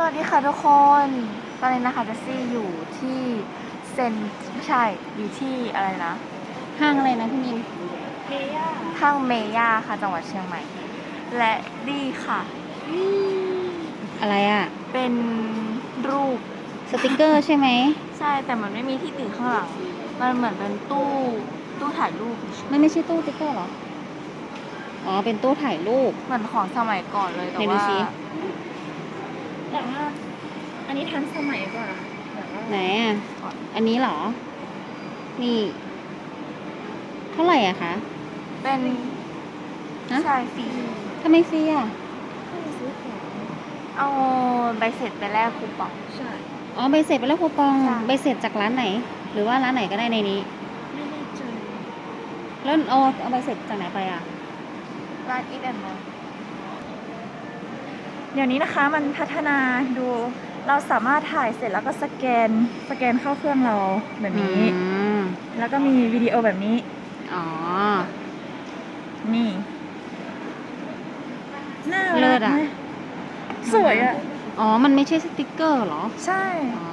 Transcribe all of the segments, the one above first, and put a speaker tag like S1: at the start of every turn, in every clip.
S1: สวัสดีค่ะทุกคน ตอนนี้นะคะเจสซี่อยู่ที่เซนไม่ใช่อยู่ที่อะไรนะ
S2: ห้างอะไรนะพี่มิน
S1: เมย่าห้างเมย่าค่ะจังหวัดเชียงใหม่ และนี่ค่ะ
S2: อะไรอะ
S1: เป็นรูป
S2: สติกเกอร์ใช่ไหม
S1: ใช่แต่มันไม่มีที่ติดข้างหลัง มันเหมือนเป็นตู้ตู้ถ่ายรูป
S2: มันไม่ใช่ตู้สติกเกอร์เหรอ อ๋อ เป็นตู้ถ่ายรูป
S1: เหมือนของสมัยก่อนเลยแต่
S2: ไหนดู
S1: ว่า
S2: สิ
S1: แต่ว่าอันนี้ทันสมัยกว่าแบบว่า
S2: ไหนอะ อันนี้เหรอ นี่ เท่าไหร่อะคะ
S1: เป็น
S2: ฮะ
S1: ใช่ฟรี
S2: ทำไมฟรีอะ
S1: เอาใบเสร็จไปแลกคูปอง ใช่
S2: อ๋อใบเสร็จไปแล้วคูปอง
S1: ใช่
S2: ใบเสร็จจากร้านไหน หรือว่าร้านไหนก็ได้ในนี้
S1: ไม่แน่ใจ
S2: แล้วเอาเอาใบเสร็จจากไหนไปอะ
S1: ร้านอีทแอนด์มอล
S3: เดี๋ยวนี้นะคะมันพัฒนาดูเราสามารถถ่ายเสร็จแล้วก็สแกนสแกนเข้าเครื่องเราแบบนี้
S2: อืม
S3: แล้วก็มีวิดีโอแบบนี้
S2: อ๋อ
S3: นี่น่า
S2: เลิ
S3: รั
S2: ศ
S3: ก
S2: อะ
S3: ไหมสวยอะ
S2: อ๋อ มันไม่ใช่สติกเกอร์เหรอ
S3: ใช่
S2: อ๋อ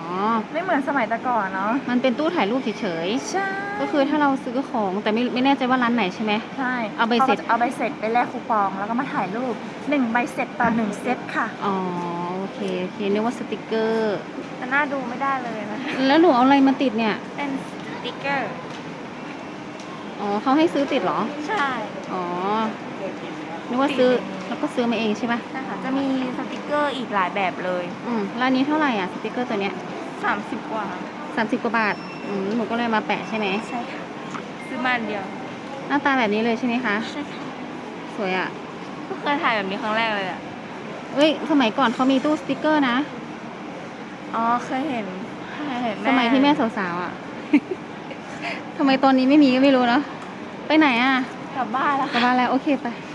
S3: ไม่เหมือนสมัยแต่ก่อนเนาะ
S2: มันเป็นตู้ถ่ายรูปเฉย
S3: ใช่
S2: ๆก็คือถ้าเราซื้อของแต่ไม่ไม่แน่ใจว่าร้านไหนใช่ไหม
S3: ใช่
S2: เอาใบเสร็จ
S3: ขาก็จะเอาใบเสร็จไปแลกคูปองแล้วก็มาถ่ายรูปหนึ่งใบเสร็จต่อหนึ่งเซตค่ะ
S2: อ๋อ โอเค โอเคนึกว่าสติกเกอร์
S1: แต่น่าดูไม่ได้เลยนะ
S2: แล้วหนูเอาอะไรมาติดเนี่ย
S1: เป็นสติกเกอร์
S2: อ๋อเขาให้ซื้อติดเหรอ
S1: ใช่
S2: อ๋อนึกว่าซื้อแล้วก็ซื้อมาเองใช่ปะ
S1: ใช่ค่ะ จะมีสติกเกอ ร์อีกหลายแบบเลย
S2: อืมแล้วอันนี้เท่าไหร่อะสติกเกอร์ตัวเนี้ย
S1: 30กว่า
S2: สามสิบกว่าบาทอืมหนูก็เลยมาแปะใช่ไหม
S1: ใช่ค่ะ ซื้อมาอันเดียว
S2: หน้าตาแบบนี้เลยใช่ไหมคะ
S1: ใช่ค่ะ
S2: สวยอะ
S1: ก็เคยถ่ายแบบนี้ครั้งแรกเลยอะ
S2: เอ้ยสมัยก่อนเขามีตู้สติกเกอร์นะ
S1: อ๋อเคยเห็นเคยเห็น
S2: สมัยที่แม่สาวๆอะ ทำไมตอนนี้ไม่มีก็ไม่รู้เนาะไปไหนอะ
S1: กลับบ้านแล้ว
S2: กลับ
S1: ค่ะ
S2: บ้านแล้วโอเคไป
S1: บ